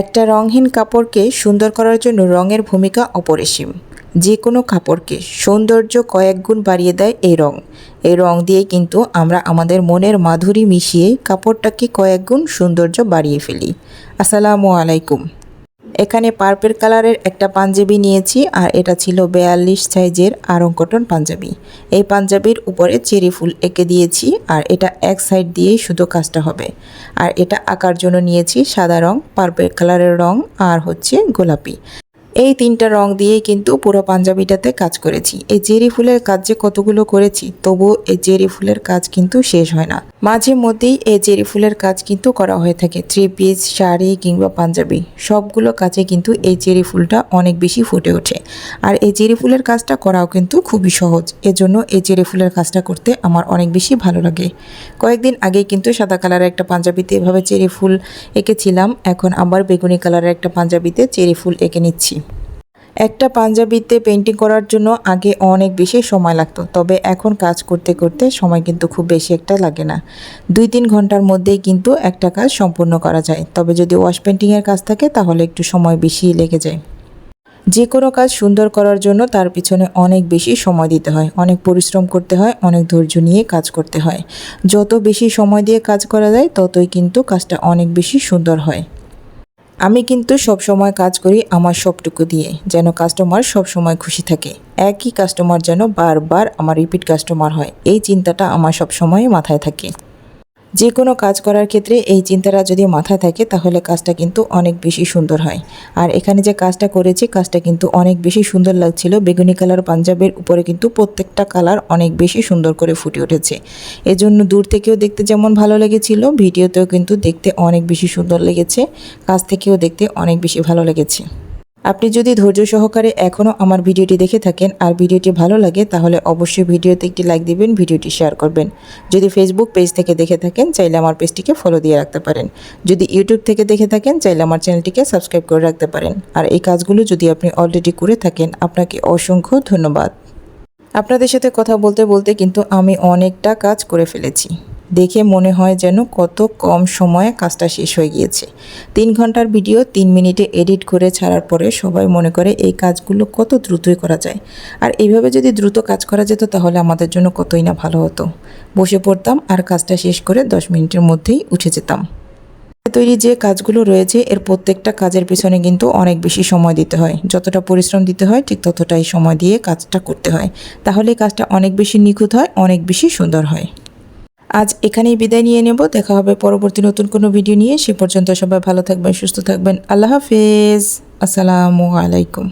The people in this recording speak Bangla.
একটা রঙহীন কাপড়কে সুন্দর করার জন্য রঙের ভূমিকা অপরিসীম। যে কোনো কাপড়কে সৌন্দর্য কয়েক গুণ বাড়িয়ে দেয় এই রং। এই রং দিয়ে কিন্তু আমরা আমাদের মনের মাধুরী মিশিয়ে কাপড়টাকে কয়েক গুণ সৌন্দর্য বাড়িয়ে ফেলি। আসসালামু আলাইকুম। এখানে পার্পেল কালারের একটা পাঞ্জাবি নিয়েছি, আর এটা ছিল বেয়াল্লিশ সাইজের আরং কটন পাঞ্জাবি। এই পাঞ্জাবির উপরে চেরি ফুল এঁকে দিয়েছি, আর এটা এক সাইড দিয়েই শুধু কাজটা হবে। আর এটা আঁকার জন্য নিয়েছি সাদা রং, পার্পেল কালারের রং, আর হচ্ছে গোলাপি। এই তিনটা রং দিয়েই কিন্তু পুরো পাঞ্জাবিটাতে কাজ করেছি। এই জেরি ফুলের কাজ যে কতগুলো করেছি, তবুও এই জেরি ফুলের কাজ কিন্তু শেষ হয় না। মাঝে মধ্যেই এই জেরি ফুলের কাজ কিন্তু করা হয়ে থাকে, থ্রি পিস, শাড়ি কিংবা পাঞ্জাবি। সবগুলো কাজে কিন্তু এই জেরি ফুলটা অনেক বেশি ফুটে ওঠে। আর এই জেরি ফুলের কাজটা করাও কিন্তু খুবই সহজ। এজন্য এই জেরি ফুলের কাজটা করতে আমার অনেক বেশি ভালো লাগে। কয়েকদিন আগেই কিন্তু সাদা কালারের একটা পাঞ্জাবিতে এভাবে চেরি ফুল এঁকেছিলাম। এখন আবার বেগুনি কালারের একটা পাঞ্জাবিতে চেরি ফুল এঁকে নিচ্ছি। একটা পাঞ্জাবিতে পেন্টিং করার জন্য আগে অনেক বেশি সময় লাগতো, তবে এখন কাজ করতে করতে সময় কিন্তু খুব বেশি একটা লাগে না। দুই তিন ঘণ্টার মধ্যেই কিন্তু একটা কাজ সম্পূর্ণ করা যায়, তবে যদি ওয়াশ পেন্টিংয়ের কাজ থাকে তাহলে একটু সময় বেশি লেগে যায়। যে কোনো কাজ সুন্দর করার জন্য তার পিছনে অনেক বেশি সময় দিতে হয়, অনেক পরিশ্রম করতে হয়, অনেক ধৈর্য নিয়ে কাজ করতে হয়। যত বেশি সময় দিয়ে কাজ করা যায়, ততই কিন্তু কাজটা অনেক বেশি সুন্দর হয়। আমি কিন্তু সব সময় কাজ করি আমার সবটুকু দিয়ে, যেন কাস্টমার সব সময় খুশি থাকে। একই কাস্টমার যেন বারবার আমার রিপিট কাস্টমার হয়, এই চিন্তাটা আমার সব সময় মাথায় থাকে। যে কোনো কাজ করার ক্ষেত্রে এই চিন্তাটা যদি মাথায় থাকে, তাহলে কাজটা কিন্তু অনেক বেশি সুন্দর হয়। আর এখানে যে কাজটা করেছি, কাজটা কিন্তু অনেক বেশি সুন্দর লাগছিল। বেগুনি কালার পাঞ্জাবের উপরে কিন্তু প্রত্যেকটা কালার অনেক বেশি সুন্দর করে ফুটে উঠেছে। এজন্য দূর থেকেও দেখতে যেমন ভালো লেগেছিল, ভিডিওতেও কিন্তু দেখতে অনেক বেশি সুন্দর লেগেছে, কাজ থেকেও দেখতে অনেক বেশি ভালো লেগেছে। আপনি যদি ধৈর্য সহকারে এখনও আমার ভিডিওটি দেখে থাকেন আর ভিডিওটি ভালো লাগে, তাহলে অবশ্যই ভিডিওতে একটি লাইক দিবেন, ভিডিওটি শেয়ার করবেন। যদি ফেসবুক পেজ থেকে দেখে থাকেন, চাইলে আমার পেজটিকে ফলো দিয়ে রাখতে পারেন। যদি ইউটিউব থেকে দেখে থাকেন, চাইলে আমার চ্যানেলটিকে সাবস্ক্রাইব করে রাখতে পারেন। আর এই কাজগুলো যদি আপনি অলরেডি করে থাকেন, আপনাকে অসংখ্য ধন্যবাদ। আপনাদের সাথে কথা বলতে বলতে কিন্তু আমি অনেকটা কাজ করে ফেলেছি। দেখে মনে হয় যেন কত কম সময়ে কাজটা শেষ হয়ে গিয়েছে। তিন ঘণ্টার ভিডিও তিন মিনিটে এডিট করে ছাড়ার পরে সবাই মনে করে এই কাজগুলো কত দ্রুতই করা যায়। আর এইভাবে যদি দ্রুত কাজ করা যেত তাহলে আমাদের জন্য কতই না ভালো হতো। বসে পড়তাম আর কাজটা শেষ করে দশ মিনিটের মধ্যেই উঠে যেতাম। তৈরি যে কাজগুলো রয়েছে, এর প্রত্যেকটা কাজের পিছনে কিন্তু অনেক বেশি সময় দিতে হয়। যতটা পরিশ্রম দিতে হয়, ঠিক ততটাই সময় দিয়ে কাজটা করতে হয়। তাহলে কাজটা অনেক বেশি নিখুঁত হয়, অনেক বেশি সুন্দর হয়। আজ এখানেই বিদায় নিয়ে নেব। দেখা হবে পরবর্তী নতুন কোনো ভিডিও নিয়ে। সে পর্যন্ত সবাই ভালো থাকবেন, সুস্থ থাকবেন। আল্লাহ হাফেজ। আসসালামু আলাইকুম।